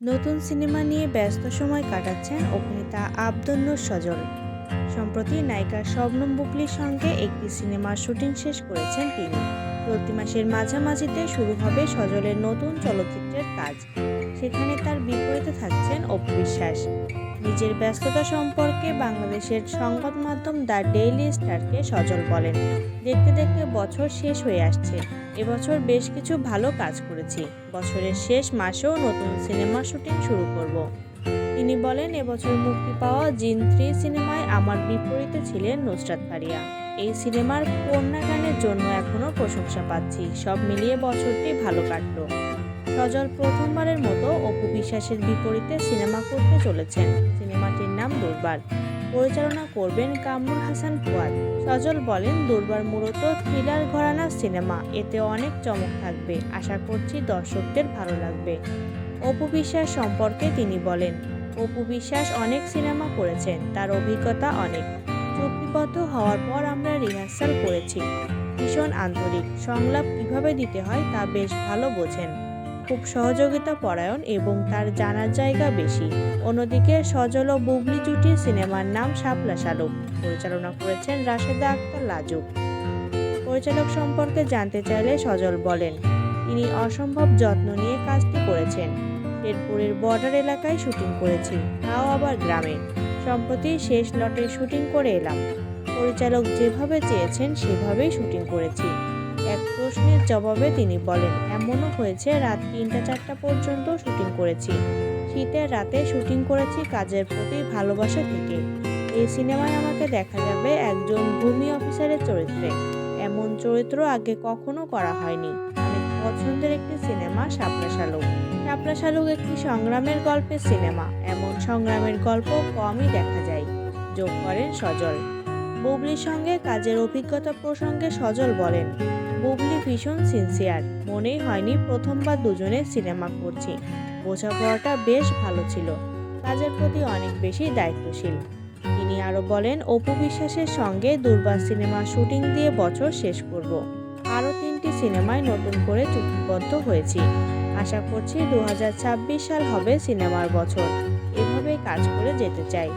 নতুন সিনেমা নিয়ে ব্যস্ত সময় কাটাচ্ছেন অভিনেতা আব্দুন্নুর সজল। সম্প্রতি নায়িকা শবনম বুবলির সঙ্গে একটি সিনেমার শুটিং শেষ করেছেন তিনি। প্রতি মাসের মাঝামাঝিতে শুরু হবে সজলের নতুন চলচ্চিত্রের কাজ। সেখানে তার বিপরীতে থাকছেন অপু বিশ্বাস। নিজের ব্যস্ততা সম্পর্কে বাংলাদেশের সংবাদ মাধ্যম দ্য ডেইলি স্টারকে সজল বলেন, দেখতে দেখতে বছর শেষ হয়ে আসছে। এবছর বেশ কিছু ভালো কাজ করেছি। বছরের শেষ মাসেও নতুন সিনেমা শুটিং শুরু করব। তিনি বলেন এবছর মুক্তি পাওয়া জিন থ্রি সিনেমায় আমার বিপরীতে ছিলেন নুসরাত ফারিয়া। এই সিনেমার কন্যা গানের জন্য এখনও প্রশংসা পাচ্ছি। সব মিলিয়ে বছরটি ভালো কাটলো। সজল প্রথমবারের মতো অপু বিশ্বাসের বিপরীতে সিনেমা করতে চলেছেন। সিনেমাটির নাম দুর্বার। পরিচালনা করবেন কামরুল হাসান ফুয়াদ। সজল বলেন, দুর্বার মূলত থ্রিলার ঘরানার সিনেমা। এতে অনেক চমক থাকবে। আশা করছি দর্শকদের ভালো লাগবে। অপু বিশ্বাস সম্পর্কে তিনি বলেন, অপু বিশ্বাস অনেক সিনেমা করেছেন। তার অভিজ্ঞতা অনেক। চুক্তিবদ্ধ হওয়ার পর আমরা রিহার্সাল করেছি। ভীষণ আন্তরিক। সংলাপ কীভাবে দিতে হয় তা বেশ ভালো বোঝেন। খুব সহযোগিতা পরায়ণ এবং তার জানার জায়গা বেশি। অন্যদিকে সজল ও বুবলি জুটির সিনেমার নাম শাপলা শালুক পরিচালনা করেছেন রাশেদা আক্তার লাজুক পরিচালক সম্পর্কে জানতে চাইলে সজল বলেন, তিনি অসম্ভব যত্ন নিয়ে কাজটি করেছেন। শেরপুরের বর্ডার এলাকায় শুটিং করেছি, তাও আবার গ্রামে। সম্প্রতি শেষ লটে শুটিং করে এলাম। পরিচালক যেভাবে চেয়েছেন, সেভাবেই শুটিং করেছি। এক প্রশ্নের জবাবে তিনি বলেন, এমনও হয়েছে, রাত তিনটা চারটা পর্যন্ত শুটিং করেছি। শীতের রাতে শুটিং করেছি কাজের প্রতি ভালোবাসা থেকে। এই সিনেমায় আমাকে দেখা যাবে একজন ভূমি অফিসারের চরিত্রে। এমন চরিত্র আগে কখনো করা হয়নি। পছন্দের একটি সিনেমা শাপলা শালুক। শাপলা শালুক একটি সংগ্রামের গল্পের সিনেমা। এমন সংগ্রামের গল্প কমই দেখা যায়। যোগ করেন সজল। বুবলির সঙ্গে কাজের অভিজ্ঞতা প্রসঙ্গে সজল বলেন বুবলি ভীষণ সিনসিয়ার মনেই হয়নি প্রথমবার দুজনে সিনেমা করছি। বোঝাপড়াটা বেশ ভালো ছিল। কাজের প্রতি অনেক বেশি দায়িত্বশীল। তিনি আরও বলেন, অপু বিশ্বাসের সঙ্গে দুর্বার সিনেমা শুটিং দিয়ে বছর শেষ করব। আরও তিনটি সিনেমায় নতুন করে চুক্তিবদ্ধ হয়েছি। আশা করছি দু হাজার ছাব্বিশ সাল হবে সিনেমার বছর। এভাবেই কাজ করে যেতে চাই।